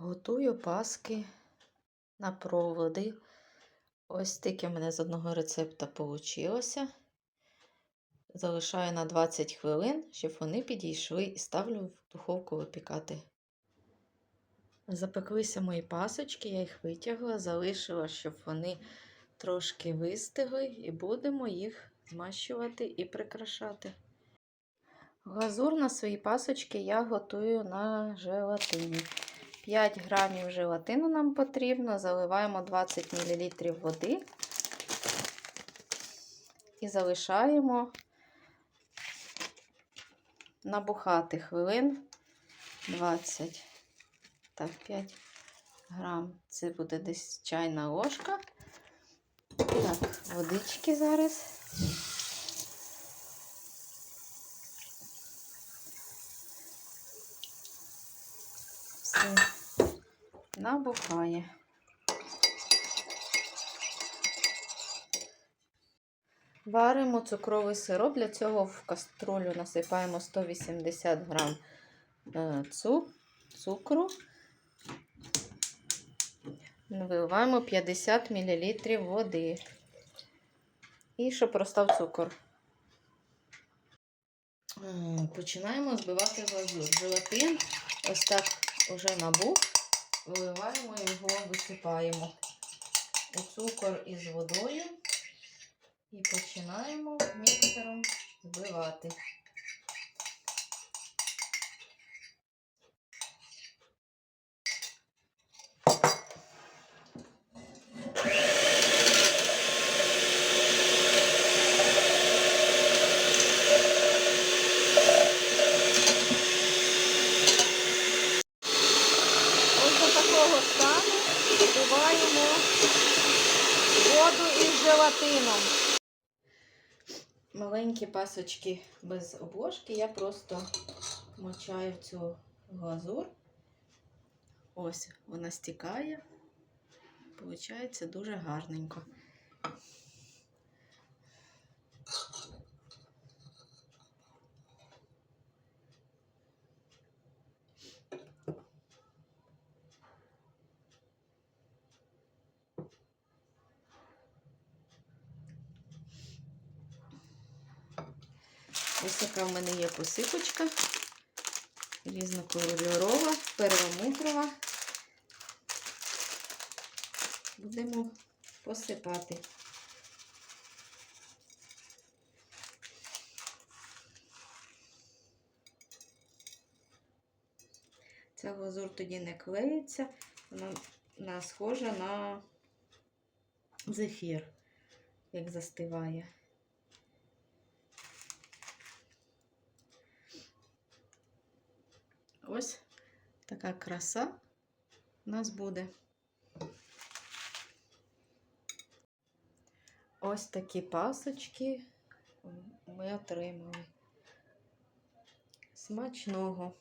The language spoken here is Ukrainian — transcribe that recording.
Готую паски на проводи. Ось таке в мене з одного рецепта вийшло. Залишаю на 20 хвилин, щоб вони підійшли і ставлю в духовку випікати. Запеклися мої пасочки, я їх витягла, залишила, щоб вони трошки вистигли, і будемо їх змащувати і прикрашати. Глазур на свої пасочки я готую на желатині. 5 грамів желатину нам потрібно, заливаємо 20 мл води і залишаємо набухати хвилин 20. Так, 5 грам. Це буде десь чайна ложка. Так, водички зараз. Все набухає. Варимо цукровий сироп. Для цього в каструлю насипаємо 180 грам е, цукру. Виливаємо 50 мл води. І щоб розстав цукор. Починаємо збивати глазур. Желатин ось так уже набух. Виливаємо його, висипаємо у цукор із водою і починаємо міксером збивати. Збиваємо воду із желатином. Маленькі пасочки без обложки я просто мочаю в цю глазур. Ось вона стікає. Получається дуже гарненько. Ось така в мене є посипочка. Різнокольорова, перламутрова. Будемо посипати. Ця глазур тоді не клеїться, вона, вона схожа на зефір, як застиває. Ось така краса у нас буде. Ось такі пасочки ми отримали. Смачного!